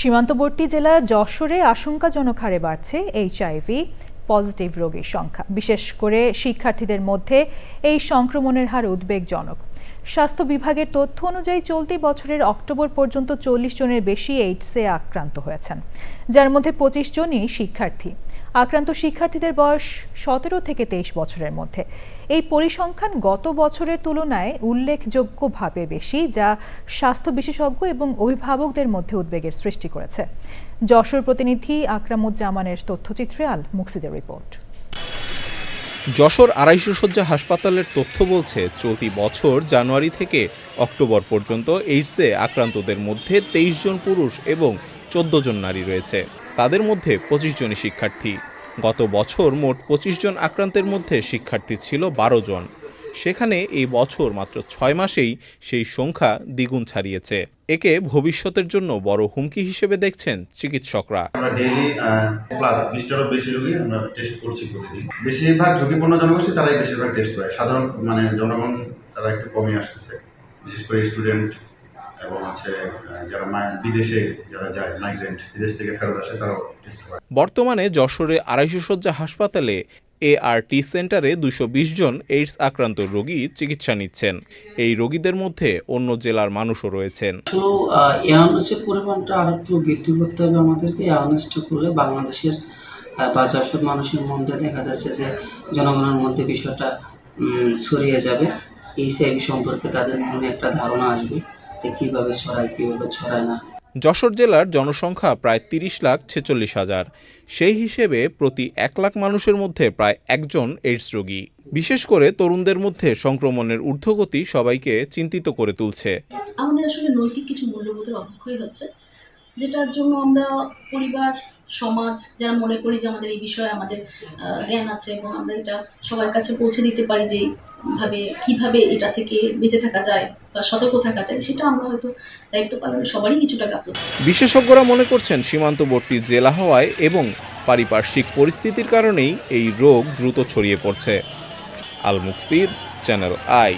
সীমান্তবর্তী জেলা যশোরে আশঙ্কাজনক হারে বাড়ছে এইচআইভি পজিটিভ রোগীর সংখ্যা। বিশেষ করে শিক্ষার্থীদের মধ্যে এই সংক্রমণের হার উদ্বেগজনক। স্বাস্থ্য বিভাগের তথ্য অনুযায়ী চলতি বছরের অক্টোবর পর্যন্ত চল্লিশ জনের বেশি এইডসে আক্রান্ত হয়েছেন, যার মধ্যে পঁচিশ জনই শিক্ষার্থী। আক্রান্ত শিক্ষার্থীদের বয়স সতেরো থেকে তেইশ বছরের মধ্যে। এই পরিসংখ্যান গত বছরের তুলনায় উল্লেখযোগ্যভাবে বেশি, যা স্বাস্থ্য বিশেষজ্ঞ এবং অভিভাবকদের মধ্যে উদ্বেগের সৃষ্টি করেছে। যশোর প্রতিনিধি আকরামুজ্জামানের তথ্যচিত্রে আল মুকসিদের রিপোর্ট। যশোর আড়াইশো শয্যা হাসপাতালের তথ্য বলছে, চলতি বছর জানুয়ারি থেকে অক্টোবর পর্যন্ত এইডসে আক্রান্তদের মধ্যে তেইশ জন পুরুষ এবং চোদ্দ জন নারী রয়েছে। তাদের মধ্যে পঁচিশ জনই শিক্ষার্থী। গত বছর মোট পঁচিশ জন আক্রান্তের মধ্যে শিক্ষার্থী ছিল বারো জন। সেখানে এই বছর মাত্র ছয় মাসেই সেই সংখ্যা দ্বিগুণ ছাড়িয়েছে। একে ভবিষ্যতের জন্য বড় হুমকি হিসেবে দেখছেন চিকিৎসকরা। আমরা ডেইলি প্লাস বিশটারও বেশি রোগী আমরা টেস্ট করছি প্রতিদিন। বেশিরভাগ ঝুঁকিপূর্ণ জনগোষ্ঠী তারাই বেশিরভাগ টেস্ট করে। সাধারণ মানে জনগণ তারা একটু কমে আসতেছে। বিশেষ করে স্টুডেন্ট এবং হচ্ছে যারা বিদেশে যারা যায় মাইগ্রেন্ট বিদেশ থেকে ফেরত আসে তারাও টেস্ট করে। বর্তমানে যশোরে আড়াইশো শয্যা হাসপাতালে এআরটি সেন্টারে দুশো জন এইডস আক্রান্ত রোগী চিকিৎসা নিচ্ছেন। এই রোগীদের মধ্যে অন্য জেলার মানুষও রয়েছেন। তো অ্যাওয়ারনেসের পরিমাণটা আর একটু বৃদ্ধি করতে হবে আমাদেরকে। অ্যাওয়ারনেসটা করলে বাংলাদেশের বা যশোর মানুষের মধ্যে দেখা যাচ্ছে যে জনগণের মধ্যে বিষয়টা ছড়িয়ে যাবে। এইচআইভি সম্পর্কে তাদের মনে একটা ধারণা আসবে। যে কীভাবে ছড়ায় কীভাবে ছড়ায় না। যশোর জেলার জনসংখ্যা প্রায় তিরিশ লাখ ছেচল্লিশ হাজার। সেই হিসেবে প্রতি এক লাখ মানুষের মধ্যে প্রায় একজন এইডস রোগী। বিশেষ করে তরুণদের মধ্যে সংক্রমণের ঊর্ধ্বগতি সবাইকে চিন্তিত করে তুলছে। আমাদের আসলে নৈতিক কিছু মূল্যবোধের অবক্ষয় হচ্ছে। যেটার জন্য আমরা পরিবার, সমাজ যারা মনে করি যে আমাদের এই বিষয়ে আমাদের জ্ঞান আছে এবং আমরা এটা সবার কাছে পৌঁছে দিতে পারি যে ভাবে, কীভাবে এটা থেকে বেঁচে থাকা যায় বা সতর্ক থাকা যায়, সেটা আমরা হয়তো দায়িত্ব পালনে সবারই কিছুটা গাফলতি বিশেষজ্ঞরা মনে করছেন সীমান্তবর্তী জেলা হওয়ায় এবং পারিপার্শ্বিক পরিস্থিতির কারণেই এই রোগ দ্রুত ছড়িয়ে পড়ছে। আল মুকসিদ চ্যানেল আই